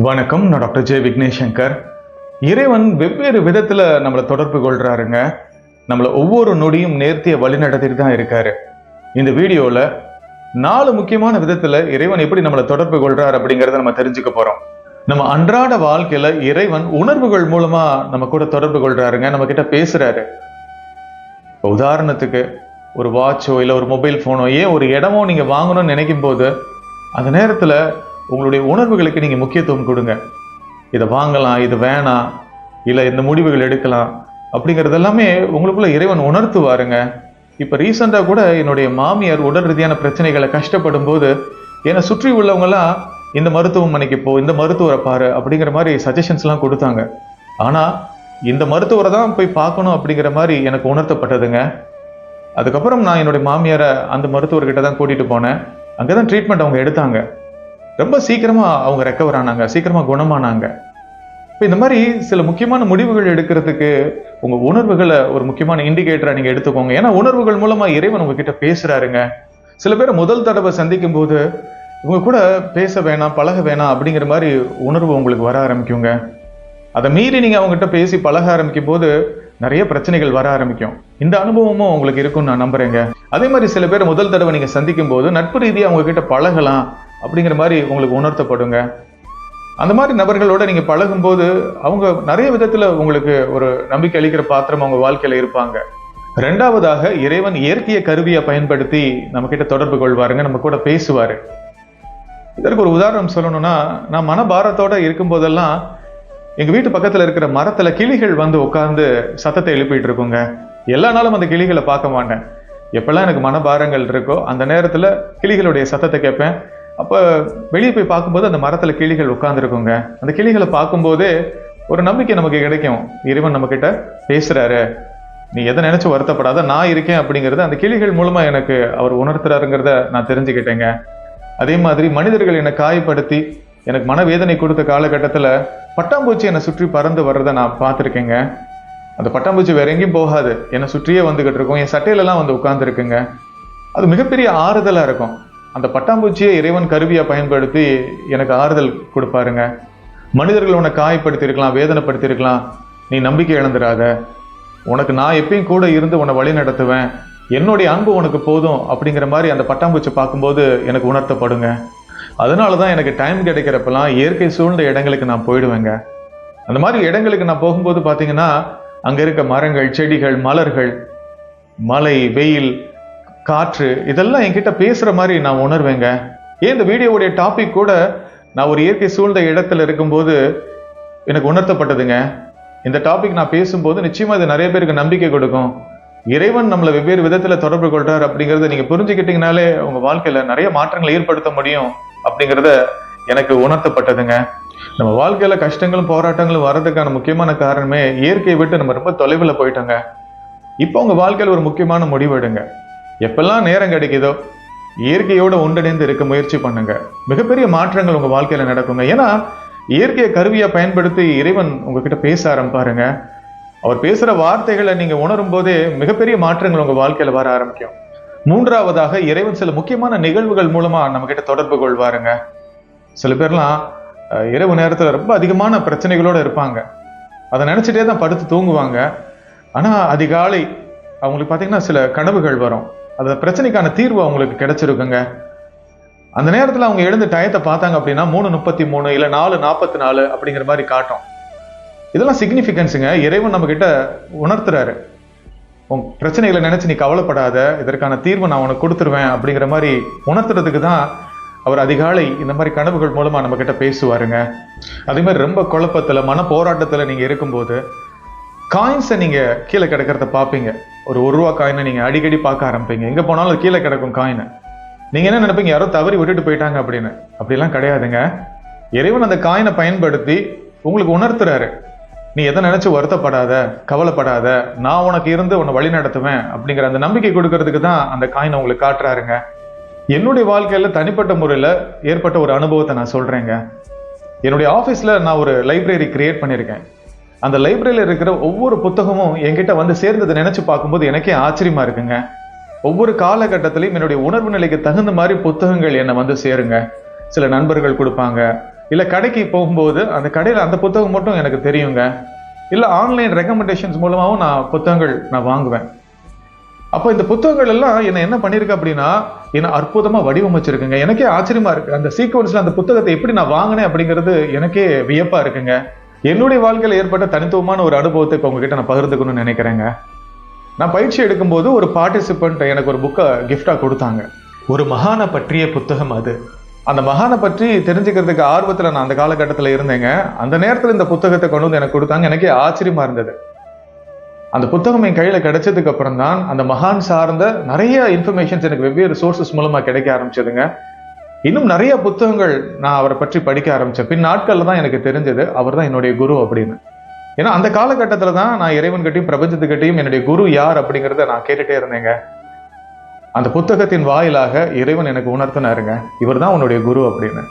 வணக்கம் நான் doctor J Vignesh Shankar இறைவன் வெவ்வேறு விதத்தில் நம்மளை தொடர்பு கொள்கிறாருங்க நம்மளை ஒவ்வொரு நொடியும் நேர்த்திய வழி நடத்திட்டு தான் இருக்காரு. இந்த வீடியோவில் நாலு முக்கியமான விதத்தில் இறைவன் எப்படி நம்மளை தொடர்பு கொள்கிறார் அப்படிங்கிறத நம்ம தெரிஞ்சுக்க போகிறோம் நம்ம அன்றாட வாழ்க்கையில் இறைவன் உணர்வுகள் மூலமாக நம்ம கூட தொடர்பு கொள்கிறாருங்க நம்ம கிட்ட பேசுறாரு. உதாரணத்துக்கு ஒரு வாட்சோ இல்லை ஒரு மொபைல் ஃபோனோ ஏன் ஒரு இடமோ நீங்கள் வாங்கணும்னு நினைக்கும் போது அந்த நேரத்தில் உங்களுடைய உணர்வுகளுக்கு நீங்கள் முக்கியத்துவம் கொடுங்க. இதை வாங்கலாம் இது வேணாம் இல்லை இந்த முடிவுகள் எடுக்கலாம் அப்படிங்கிறது எல்லாமே உங்களுக்குள்ள இறைவன் உணர்த்துவாருங்க. இப்போ ரீசெண்டாக கூட என்னுடைய மாமியார் உடல் ரீதியான பிரச்சனைகளை கஷ்டப்படும் போது என்னை சுற்றி உள்ளவங்களாம் இந்த மருத்துவமனைக்கு போ இந்த மருத்துவரை பாரு அப்படிங்கிற மாதிரி சஜஷன்ஸ்லாம் கொடுத்தாங்க. ஆனால் இந்த மருத்துவரை தான் போய் பார்க்கணும் அப்படிங்கிற மாதிரி எனக்கு உணர்த்தப்பட்டதுங்க. அதுக்கப்புறம் நான் என்னுடைய மாமியாரை அந்த மருத்துவர்கிட்ட தான் கூட்டிகிட்டு போனேன். அங்கே தான் ட்ரீட்மெண்ட் அவங்க எடுத்தாங்க. ரொம்ப சீக்கிரமாக அவங்க ரெக்கவர் ஆனாங்க சீக்கிரமா குணமானாங்க. இப்போ இந்த மாதிரி சில முக்கியமான முடிவுகள் எடுக்கிறதுக்கு உங்கள் உணர்வுகளை ஒரு முக்கியமான இண்டிகேட்டராக நீங்கள் எடுத்துக்கோங்க. ஏன்னா உணர்வுகள் மூலமாக இறைவன் உங்ககிட்ட பேசுறாருங்க. சில பேர் முதல் தடவை சந்திக்கும் போது இவங்க கூட பேச வேணாம் பழக வேணாம் அப்படிங்கிற மாதிரி உணர்வு உங்களுக்கு வர ஆரம்பிக்குங்க. அதை மீறி நீங்கள் அவங்ககிட்ட பேசி பழக ஆரம்பிக்கும் போது நிறைய பிரச்சனைகள் வர ஆரம்பிக்கும். இந்த அனுபவமும் உங்களுக்கு இருக்கும்னு நான் நம்புறேங்க. அதே மாதிரி சில பேர் முதல் தடவை நீங்கள் சந்திக்கும் போது நட்பு ரீதியாக அவங்க கிட்ட பழகலாம். அப்படிங்கிற மாதிரி உங்களுக்கு உணர்த்தப்படுங்க. அந்த மாதிரி நபர்களோட நீங்கள் பழகும்போது அவங்க நிறைய விதத்தில் உங்களுக்கு ஒரு நம்பிக்கை அளிக்கிற பாத்திரம் அவங்க வாழ்க்கையில் இருப்பாங்க. ரெண்டாவதாக இறைவன் இயற்கைய கருவியை பயன்படுத்தி நம்மக்கிட்ட தொடர்பு கொள்வாருங்க நம்ம கூட பேசுவார். இதற்கு ஒரு உதாரணம் சொல்லணும்னா நான் மனபாரத்தோட இருக்கும் போதெல்லாம் வீட்டு பக்கத்தில் இருக்கிற மரத்தில் கிளிகள் வந்து உட்காந்து சத்தத்தை எழுப்பிட்டு இருக்குங்க. எல்லா நாளும் அந்த கிளிகளை பார்க்க மாட்டேன். எப்பெல்லாம் எனக்கு மனபாரங்கள் இருக்கோ அந்த நேரத்தில் கிளிகளுடைய சத்தத்தை கேட்பேன். அப்போ வெளியே போய் பார்க்கும்போது அந்த மரத்தில் கிளிகள் உட்காந்துருக்குங்க அந்த கிளிகளை பார்க்கும்போதே ஒரு நம்பிக்கை நமக்கு கிடைக்கும். இறைவன் நம்மக்கிட்ட பேசுகிறாரு நீ எதை நினச்சி வருத்தப்படாத நான் இருக்கேன் அப்படிங்கறத அந்த கிளிகள் மூலமாக எனக்கு அவர் உணர்த்துறாருங்கிறத நான் தெரிஞ்சுக்கிட்டேங்க. அதே மாதிரி மனிதர்கள் என்னை காயப்படுத்தி எனக்கு மனவேதனை கொடுத்த காலகட்டத்தில் பட்டாம்பூச்சி என்னை சுற்றி பறந்து வர்றதை நான் பார்த்துருக்கேங்க. அந்த பட்டாம்பூச்சி வேற எங்கேயும் போகாது. என்னை சுற்றியே வந்துக்கிட்டு இருக்கும். என் சட்டையிலலாம் வந்து உட்காந்துருக்குங்க அது மிகப்பெரிய ஆறுதலாக இருக்கும். அந்த பட்டாம்பூச்சியை இறைவன் கருவியாக பயன்படுத்தி எனக்கு ஆறுதல் கொடுப்பாருங்க. மனிதர்கள் உன்னை காயப்படுத்தியிருக்கலாம் வேதனைப்படுத்தியிருக்கலாம். நீ நம்பிக்கை இழந்துடாத உனக்கு நான் எப்பயும் கூட இருந்து உன்னை வழி நடத்துவேன். என்னுடைய அன்பு உனக்கு போதும் அப்படிங்கிற மாதிரி அந்த பட்டாம்பூச்சி பார்க்கும்போது எனக்கு உணர்த்தப்படுங்க. அதனால தான் எனக்கு டைம் கிடைக்கிறப்பெல்லாம் இயற்கை சூழ்ந்த இடங்களுக்கு நான் போயிடுவேங்க. அந்த மாதிரி இடங்களுக்கு நான் போகும்போது பார்த்தீங்கன்னா அங்கே இருக்க மரங்கள் செடிகள் மலர்கள் மலை வெயில் காற்று இதெல்லாம் என்கிட்ட பேசுகிற மாதிரி நான் உணர்வேங்க. ஏன் இந்த வீடியோவுடைய டாபிக் கூட நான் ஒரு இயற்கை சூழ்ந்த இடத்துல இருக்கும்போது எனக்கு உணர்த்தப்பட்டதுங்க. இந்த டாபிக் நான் பேசும்போது நிச்சயமாக இது நிறைய பேருக்கு நம்பிக்கை கொடுக்கும். இறைவன் நம்மளை வெவ்வேறு விதத்தில் தொடர்பு கொள்கிறார் அப்படிங்கிறத நீங்கள் புரிஞ்சுக்கிட்டீங்கனாலே உங்கள் வாழ்க்கையில் நிறைய மாற்றங்களை ஏற்படுத்த முடியும் அப்படிங்கிறத எனக்கு உணர்த்தப்பட்டதுங்க. நம்ம வாழ்க்கையில் கஷ்டங்களும் போராட்டங்களும் வர்றதுக்கான முக்கியமான காரணமே இயற்கையை விட்டு நம்ம ரொம்ப தொலைவில் போயிட்டோங்க. இப்போ உங்கள் வாழ்க்கையில் ஒரு முக்கியமான முடிவு எடுங்க. எப்பெல்லாம் நேரம் கிடைக்குதோ இயற்கையோட ஒன்றிணைந்து இருக்க முயற்சி பண்ணுங்க. மிகப்பெரிய மாற்றங்கள் உங்கள் வாழ்க்கையில் நடக்குங்க. ஏன்னா இயற்கையை கருவியாக பயன்படுத்தி இறைவன் உங்ககிட்ட பேச ஆரம்பிப்பாருங்க. அவர் பேசுகிற வார்த்தைகளை நீங்கள் உணரும் போதே மிகப்பெரிய மாற்றங்கள் உங்கள் வாழ்க்கையில் வர ஆரம்பிக்கும். மூன்றாவதாக இறைவன் சில முக்கியமான நிகழ்வுகள் மூலமாக நம்மக்கிட்ட தொடர்பு கொள்வாருங்க. சில பேர்லாம் இரவு நேரத்தில் ரொம்ப அதிகமான பிரச்சனைகளோட இருப்பாங்க. அதை நினச்சிட்டே தான் படுத்து தூங்குவாங்க. ஆனால் அதிகாலை அவங்களுக்கு பாத்தீங்கன்னா சில கனவுகள் வரும். அந்த பிரச்சனைக்கான தீர்வு அவங்களுக்கு கிடைச்சிருக்குங்க. அந்த நேரத்தில் அவங்க எழுந்து டயத்தை பார்த்தாங்க அப்படின்னா மூணு முப்பத்தி மூணு இல்லை நாலு நாற்பத்தி நாலு அப்படிங்கிற மாதிரி காட்டும். இதெல்லாம் சிக்னிஃபிகன்ஸுங்க இறைவன் நம்ம உணர்த்துறாரு. உன் பிரச்சனைகளை நினச்சி நீ கவலைப்படாத. இதற்கான தீர்வு நான் உனக்கு கொடுத்துருவேன் அப்படிங்கிற மாதிரி உணர்த்துறதுக்கு தான் அவர் அதிகாலை இந்த மாதிரி கனவுகள் மூலமாக நம்மக்கிட்ட பேசுவாருங்க. அதே மாதிரி ரொம்ப குழப்பத்தில் மன போராட்டத்தில் நீங்கள் இருக்கும்போது காயின்ஸை நீங்கள் கீழே கிடக்கிறத பார்ப்பீங்க ஒரு ஒரு ரூபா காயினை நீங்கள் அடிக்கடி பார்க்க ஆரம்பிப்பீங்க. எங்கே போனாலும் அது கீழே கிடக்கும் காயினை நீங்கள் என்ன நினைப்பீங்க? யாரோ தவறி விட்டுட்டு போயிட்டாங்க அப்படின்னு. அப்படிலாம் கிடையாதுங்க. இறைவன் அந்த காயினை பயன்படுத்தி உங்களுக்கு உணர்த்துறாரு. நீ எதை நினச்சி வருத்தப்படாத கவலைப்படாத நான் உனக்கு இருந்து உன்னை வழி நடத்துவேன் அப்படிங்கிற அந்த நம்பிக்கை கொடுக்கறதுக்கு தான் அந்த காயினை உங்களுக்கு காட்டுறாருங்க. என்னுடைய வாழ்க்கையில் தனிப்பட்ட முறையில் ஏற்பட்ட ஒரு அனுபவத்தை நான் சொல்கிறேங்க என்னுடைய ஆஃபீஸில் நான் ஒரு லைப்ரரி கிரியேட் பண்ணியிருக்கேன். அந்த லைப்ரரியில் இருக்கிற ஒவ்வொரு புத்தகமும் என்கிட்ட வந்து சேர்ந்ததை நினைச்சு பார்க்கும்போது எனக்கே ஆச்சரியமா இருக்குங்க. ஒவ்வொரு காலகட்டத்திலையும் என்னுடைய உணர்வு நிலைக்கு தகுந்த மாதிரி புத்தகங்கள் என்னை வந்து சேருங்க. சில நண்பர்கள் கொடுப்பாங்க. இல்லை கடைக்கு போகும்போது அந்த கடையில் அந்த புத்தகம் மட்டும் எனக்கு தெரியுங்க. இல்லை ஆன்லைன் ரெக்கமெண்டேஷன்ஸ் மூலமாகவும் நான் புத்தகங்கள் நான் வாங்குவேன். அப்போ இந்த புத்தகங்கள் எல்லாம் என்னை என்ன பண்ணியிருக்கு அப்படின்னா என்னை அற்புதமாக வடிவமைச்சிருக்குங்க. எனக்கே ஆச்சரியமா இருக்குது அந்த சீக்வன்ஸில் அந்த புத்தகத்தை எப்படி நான் வாங்கினேன் அப்படிங்கிறது எனக்கே வியப்பாக இருக்குங்க. என்னுடைய வாழ்க்கையில் ஏற்பட்ட தனித்துவமான ஒரு அனுபவத்தை இப்போ உங்ககிட்ட நான் பகிர்ந்துக்கணும்னு நினைக்கிறேங்க. நான் பயிற்சி எடுக்கும்போது ஒரு பார்ட்டிசிபெண்ட் எனக்கு ஒரு புக்கை கிஃப்டாக கொடுத்தாங்க. ஒரு மகானை பற்றிய புத்தகம் அது. அந்த மகானை பற்றி தெரிஞ்சுக்கிறதுக்கு ஆர்வத்தில் நான் அந்த காலகட்டத்தில் இருந்தேங்க. அந்த நேரத்தில் இந்த புத்தகத்தை கொண்டு வந்து எனக்கு கொடுத்தாங்க. எனக்கே ஆச்சரியமாக இருந்தது. அந்த புத்தகம் என் கையில் கிடைச்சதுக்கு அப்புறம் தான் அந்த மகான் சார்ந்த நிறைய இன்ஃபர்மேஷன்ஸ் எனக்கு வெவ்வேறு சோர்சஸ் மூலமாக கிடைக்க ஆரம்பிச்சதுங்க. இன்னும் நிறைய புத்தகங்கள் நான் அவரை பற்றி படிக்க ஆரம்பித்தேன் பின் நாட்களில் தான் எனக்கு தெரிஞ்சது அவர் தான் என்னுடைய குரு அப்படின்னு. ஏன்னா அந்த காலகட்டத்தில் தான் நான் இறைவன்கிட்டையும் பிரபஞ்சத்துக்கிட்டையும் என்னுடைய குரு யார் அப்படிங்கிறத நான் கேட்டுட்டே இருந்தேங்க. அந்த புத்தகத்தின் வாயிலாக இறைவன் எனக்கு உணர்த்தினாருங்க. இவர் தான் உன்னுடைய குரு அப்படின்னு.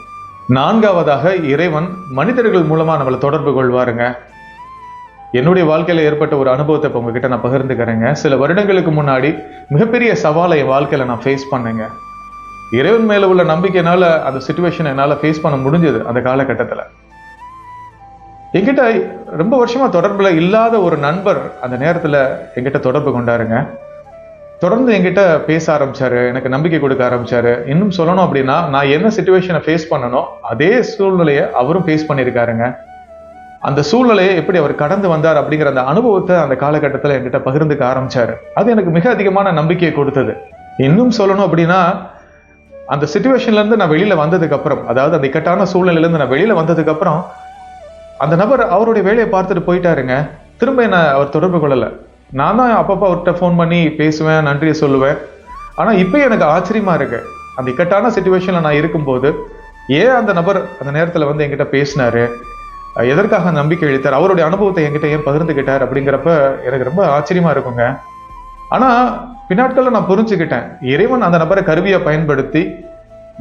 நான்காவதாக இறைவன் மனிதர்கள் மூலமாக நம்மளை தொடர்பு கொள்வாருங்க. என்னுடைய வாழ்க்கையில் ஏற்பட்ட ஒரு அனுபவத்தை இப்போ உங்ககிட்ட நான் பகிர்ந்துக்கிறேங்க. சில வருடங்களுக்கு முன்னாடி மிகப்பெரிய சவாலை என் வாழ்க்கையில் நான் ஃபேஸ் பண்ணேங்க. இறைவன் மேல உள்ள நம்பிக்கைனால அந்த சுச்சுவேஷன் என்னால் ஃபேஸ் பண்ண முடிஞ்சது அந்த காலகட்டத்தில். என்கிட்ட ரொம்ப வருஷமா தொடர்பில் இல்லாத ஒரு நண்பர் அந்த நேரத்தில் என்கிட்ட தொடர்பு கொண்டாருங்க. தொடர்ந்து என்கிட்ட பேச ஆரம்பிச்சாரு எனக்கு நம்பிக்கை கொடுக்க ஆரம்பிச்சாரு. இன்னும் சொல்லணும் அப்படின்னா நான் என்ன சுச்சுவேஷனை ஃபேஸ் பண்ணனோ அதே சூழ்நிலையை அவரும் ஃபேஸ் பண்ணியிருக்காருங்க அந்த சூழ்நிலையை எப்படி அவர் கடந்து வந்தார் அப்படிங்கிற அந்த அனுபவத்தை அந்த காலகட்டத்தில் என்கிட்ட பகிர்ந்துக்க ஆரம்பிச்சாரு. அது எனக்கு மிக அதிகமான நம்பிக்கையை கொடுத்தது. இன்னும் சொல்லணும் அப்படின்னா அந்த சுச்சுவேஷன்லேருந்து நான் வெளியில் வந்ததுக்கப்புறம் அதாவது அந்த இக்கட்டான சூழ்நிலையிலேருந்து நான் வெளியில் வந்ததுக்கப்புறம் அந்த நபர் அவருடைய வேலையை பார்த்துட்டு போயிட்டாருங்க. திரும்ப நான் அவர் தொடர்பு கொள்ளலை. நான் தான் அப்பப்போ அவர்கிட்ட ஃபோன் பண்ணி பேசுவேன் நன்றியை சொல்லுவேன். ஆனால் இப்போ எனக்கு ஆச்சரியமாக இருக்கு. அந்த இக்கட்டான சுச்சுவேஷனில் நான் இருக்கும்போது ஏன் அந்த நபர் அந்த நேரத்தில் வந்து என்கிட்ட பேசினார்? எதற்காக நம்பிக்கை அளித்தார் அவருடைய அனுபவத்தை என்கிட்ட ஏன் பகிர்ந்துக்கிட்டார் அப்படிங்கிறப்ப எனக்கு ரொம்ப ஆச்சரியமா இருக்குங்க. ஆனால் பின்னாட்களில் நான் புரிஞ்சுக்கிட்டேன். இறைவன் அந்த நபரை கருவியை பயன்படுத்தி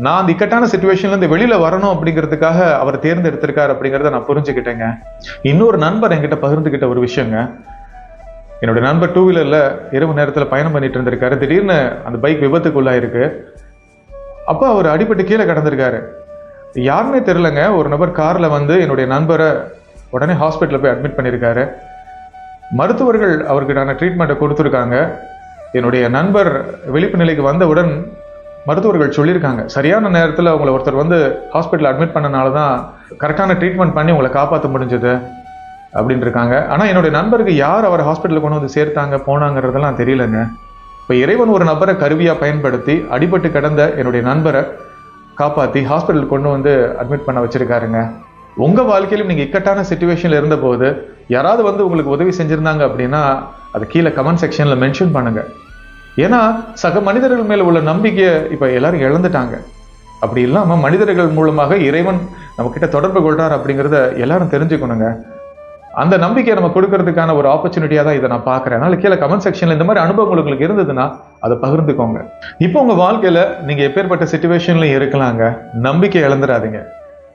நான் அந்த இக்கட்டான சுச்சுவேஷன்லேருந்து வெளியில் வரணும் அப்படிங்கிறதுக்காக அவர் தேர்ந்தெடுத்திருக்காரு அப்படிங்கிறத நான் புரிஞ்சுக்கிட்டேங்க. இன்னொரு நண்பர் என்கிட்ட பகிர்ந்துக்கிட்ட ஒரு விஷயங்க. என்னுடைய நண்பர் டூ வீலரில் இரவு நேரத்தில் பயணம் பண்ணிட்டு இருந்திருக்காரு. திடீர்னு அந்த பைக் விபத்துக்குள்ளாயிருக்கு. அப்போ அவர் அடிபட்டு கீழே கிடந்திருக்காரு. யாருன்னே தெரிலங்க ஒரு நபர் காரில் வந்து என்னுடைய நண்பரை உடனே ஹாஸ்பிட்டலில் போய் அட்மிட் பண்ணியிருக்காரு மருத்துவர்கள் அவருக்கான ட்ரீட்மெண்ட்டை கொடுத்துருக்காங்க. என்னுடைய நண்பர் விழிப்பு நிலைக்கு வந்தவுடன் மருத்துவர்கள் சொல்லியிருக்காங்க. சரியான நேரத்தில் அவங்கள ஒருத்தர் வந்து ஹாஸ்பிட்டல் அட்மிட் பண்ணனால தான் கரெக்டான ட்ரீட்மெண்ட் பண்ணி உங்களை காப்பாற்ற முடிஞ்சது அப்படின்னு இருக்காங்க ஆனால் என்னுடைய நண்பருக்கு யார் அவர் ஹாஸ்பிட்டலுக்கு கொண்டு வந்து சேர்த்தாங்க போனாங்கிறதெல்லாம் தெரியலங்க. இப்போ இறைவன் ஒரு நபரை கருவியாக பயன்படுத்தி அடிபட்டு கிடந்த என்னுடைய நண்பரை காப்பாற்றி ஹாஸ்பிட்டல் கொண்டு வந்து அட்மிட் பண்ண வச்சுருக்காருங்க. உங்கள் வாழ்க்கையிலும் நீங்கள் இக்கட்டான சுச்சுவேஷனில் இருந்தபோது யாராவது வந்து உங்களுக்கு உதவி செஞ்சுருந்தாங்க அப்படின்னா அது கீழே கமெண்ட் செக்ஷனில் மென்ஷன் பண்ணுங்கள் ஏன்னா சக மனிதர்கள் மேலே உள்ள நம்பிக்கையை இப்போ எல்லாரும் இழந்துட்டாங்க. அப்படி இல்லாமல் மனிதர்கள் மூலமாக இறைவன் நம்மக்கிட்ட தொடர்பு கொள்கிறார் அப்படிங்கிறத எல்லாரும் தெரிஞ்சுக்கணுங்க. அந்த நம்பிக்கையை நம்ம கொடுக்கறதுக்கான ஒரு ஆப்பர்ச்சுனிட்டியாக தான் இதை நான் பார்க்குறேன். அதனால் கீழே கமெண்ட் செக்ஷன்ல இந்த மாதிரி அனுபவங்கள் உங்களுக்கு இருந்ததுன்னா அதை பகிர்ந்துக்கோங்க. இப்போ உங்கள் வாழ்க்கையில் நீங்கள் எப்பேற்பட்ட சுச்சுவேஷன்லையும் இருக்கலாங்க. நம்பிக்கை இழந்துடாதீங்க.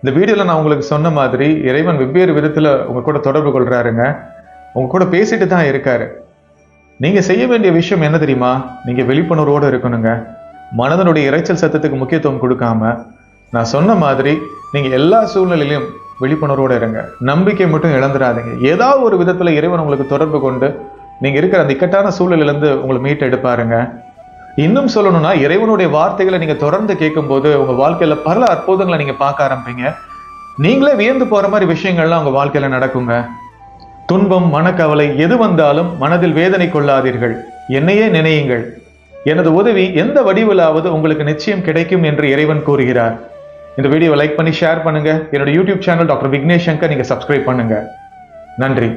இந்த வீடியோவில் நான் உங்களுக்கு சொன்ன மாதிரி இறைவன் வெவ்வேறு விதத்தில் உங்க கூட தொடர்பு கொள்கிறாருங்க உங்க கூட பேசிட்டு தான் இருக்காரு. நீங்க செய்ய வேண்டிய விஷயம் என்ன தெரியுமா? நீங்க விழிப்புணர்வோடு இருக்கணுங்க. மனதனுடைய இரைச்சல் சத்தத்துக்கு முக்கியத்துவம் கொடுக்காம நான் சொன்ன மாதிரி நீங்க எல்லா சூழ்நிலையிலும் விழிப்புணர்வோடு இருங்க. நம்பிக்கை மட்டும் இழந்துடாதீங்க. ஏதாவது ஒரு விதத்தில் இறைவன் உங்களுக்கு தொடர்பு கொண்டு நீங்கள் இருக்கிற அந்த இக்கட்டான சூழ்நிலையிலேருந்து உங்களை மீட்டு எடுப்பாருங்க. இன்னும் சொல்லணும்னா இறைவனுடைய வார்த்தைகளை நீங்கள் தொடர்ந்து கேட்கும்போது உங்கள் வாழ்க்கையில் பல அற்புதங்களை நீங்கள் பார்க்க ஆரம்பிப்பீங்க. நீங்களே வியந்து போகிற மாதிரி விஷயங்கள்லாம் உங்கள் வாழ்க்கையில் நடக்குங்க. துன்பம் மனக்கவலை எது வந்தாலும் மனதில் வேதனை கொள்ளாதீர்கள். என்னையே நினையுங்கள். எனது உதவி எந்த வடிவிலாவது உங்களுக்கு நிச்சயம் கிடைக்கும் என்று இறைவன் கூறுகிறார். இந்த வீடியோவை லைக் பண்ணி ஷேர் பண்ணுங்க. என்னோட YouTube channel doctor Vignesh Shankar நீங்கள் சப்ஸ்கிரைப் பண்ணுங்க. நன்றி.